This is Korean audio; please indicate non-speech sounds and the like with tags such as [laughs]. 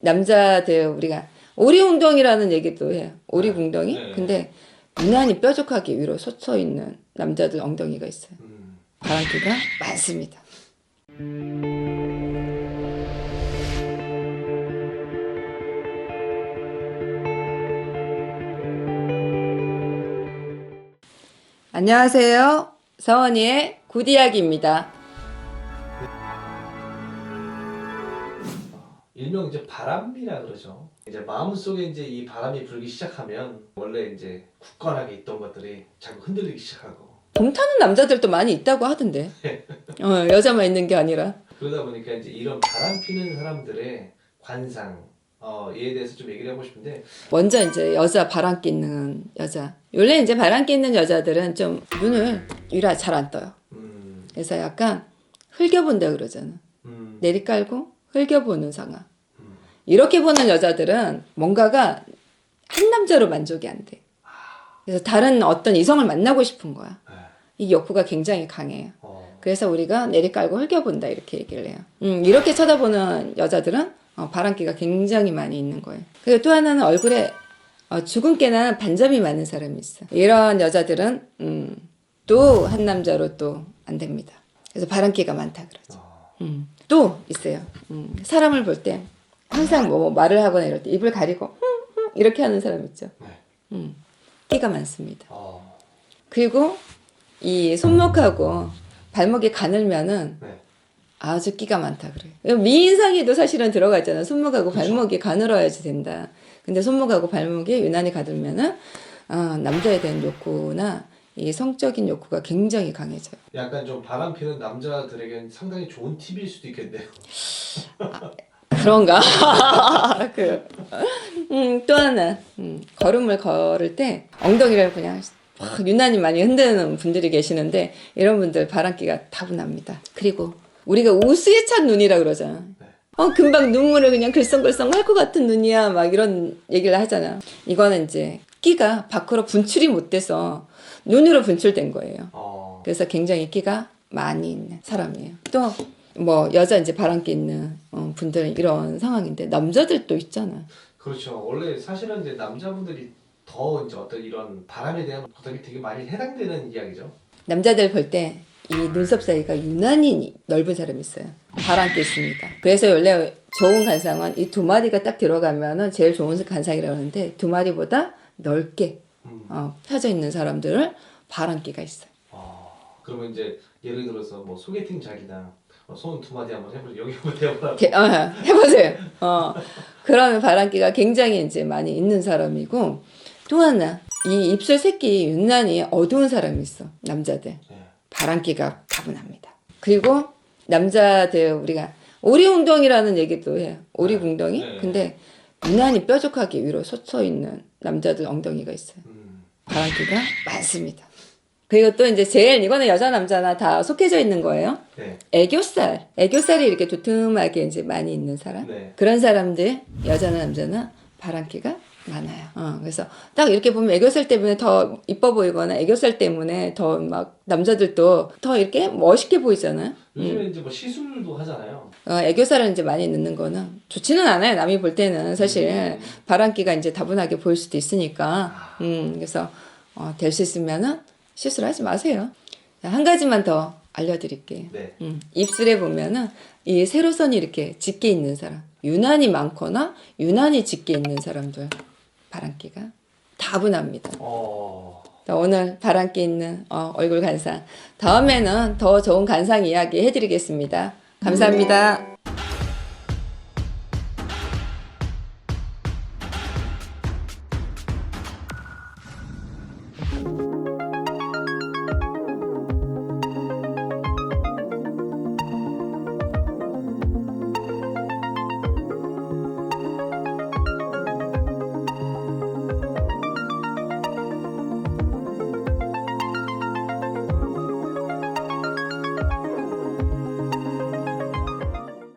남자들 우리가 오리웅덩이라는 얘기도 해요. 오리궁덩이? 네. 근데 유난히 뾰족하게 위로 솟아 있는 남자들 엉덩이가 있어요. 음. 바람기가 많습니다. 안녕하세요. 서원이의 굿이야기입니다. 일명 이제 바람비라 그러죠. 이제 마음 속에 이제 이 바람이 불기 시작하면 원래 이제 굳건하게 있던 것들이 자꾸 흔들리기 시작하고 봄 타는 남자들도 많이 있다고 하던데. [laughs] 어, 여자만 있는 게 아니라. 그러다 보니까 이제 이런 바람 피는 사람들의 관상 어, 이에 대해서 좀 얘기를 해보고 싶은데 먼저 이제 여자 바람기 있는 여자. 원래 이제 바람기 있는 여자들은 좀 눈을 위로 잘안 떠요. 음, 그래서 약간 흘겨본다 그러잖아. 음, 내리깔고 흘겨보는 상황. 음. 이렇게 보는 여자들은 뭔가가 한 남자로 만족이 안 돼. 그래서 다른 어떤 이성을 만나고 싶은 거야. 네. 이 욕구가 굉장히 강해요. 어, 그래서 우리가 내리깔고 흘겨본다 이렇게 얘기를 해요. 음, 이렇게 쳐다보는 여자들은 어, 바람기가 굉장히 많이 있는 거예요. 그리고 또 하나는 얼굴에 어, 주근깨나 반점이 많은 사람이 있어. 이런 여자들은 음, 또 한 남자로 또 안 됩니다. 그래서 바람기가 많다 그러죠. 어, 음, 또 있어요. 음, 사람을 볼 때 항상 뭐 말을 하거나 이럴 때 입을 가리고 이렇게 하는 사람 있죠. 네. 음, 끼가 많습니다. 어, 그리고 이 손목하고 발목이 가늘면은 네. 아주 끼가 많다 그래요. 미인상에도 사실은 들어가 있잖아. 손목하고 그쵸. 발목이 가늘어야지 된다. 근데 손목하고 발목이 유난히 가늘면은 어, 남자에 대한 욕구나 이 성적인 욕구가 굉장히 강해져요. 약간 좀 바람 피는 남자들에겐 상당히 좋은 팁일 수도 있겠네요. 그런가? [laughs] 그, 음, 또 하나, 음, 걸음을 걸을 때 엉덩이를 그냥 확 유난히 많이 흔드는 분들이 계시는데 이런 분들 바람기가 다분합니다. 그리고 우리가 우수에 찬 눈이라 그러잖아. 네. 어, 금방 눈물을 그냥 글썽글썽 할 것 같은 눈이야. 막 이런 얘기를 하잖아. 이거는 이제 끼가 밖으로 분출이 못 돼서 눈으로 분출된 거예요. 어, 그래서 굉장히 끼가 많이 있는 사람이에요. 또 뭐 여자 이제 바람기 있는 어, 분들은 이런 상황인데 남자들도 있잖아. 그렇죠. 원래 사실은 이제 남자분들이 더 이제 어떤 이런 바람에 대한 것들이 되게 많이 해당되는 이야기죠. 남자들 볼 때 이 눈썹 사이가 유난히 넓은 사람이 있어요. 바람기 있습니다. 그래서 원래 좋은 관상은 이 두 마디가 딱 들어가면은 제일 좋은 관상이라고 하는데 두 마디보다 넓게 음. 어, 펴져 있는 사람들을 바람기가 있어요. 어, 그러면 이제 예를 들어서 뭐 소개팅 자기나 어, 손두 마디 한번 해보세요. 여기 한번 해보라. 대- 어, 해보세요. 어, 그러면 바람기가 굉장히 이제 많이 있는 사람이고 또 하나 이 입술 새끼 유난히 어두운 사람이 있어 남자들 네. 바람기가 다분합니다. 그리고 남자들 우리가 오리웅덩이라는 얘기도 해요. 오리궁덩이? 네. 근데 유난히 뾰족하게 위로 솟아 있는 남자들 엉덩이가 있어요. 음, 바람기가 많습니다. 그리고 또 이제 제일 이거는 여자 남자나 다 속해져 있는 거예요. 네. 애교살, 애교살이 이렇게 두툼하게 이제 많이 있는 사람. 네. 그런 사람들 여자나 남자나 바람기가 많아요. 어, 그래서 딱 이렇게 보면 애교살 때문에 더 이뻐 보이거나 애교살 때문에 더 막 남자들도 더 이렇게 멋있게 보이잖아요. 요즘에 이제 뭐 시술도 하잖아요. 어, 애교살을 이제 많이 넣는 거는 좋지는 않아요. 남이 볼 때는 사실 바람기가 이제 다분하게 보일 수도 있으니까. 음, 그래서 어, 될 수 있으면은 시술하지 마세요. 한 가지만 더 알려드릴게요. 네. 음, 입술에 보면은 이 세로선이 이렇게 짙게 있는 사람, 유난히 많거나 유난히 짙게 있는 사람들 바람기가 다분합니다. 어, 자, 오늘 바람기 있는 어, 얼굴 간상 다음에는 더 좋은 간상 이야기 해드리겠습니다. 감사합니다.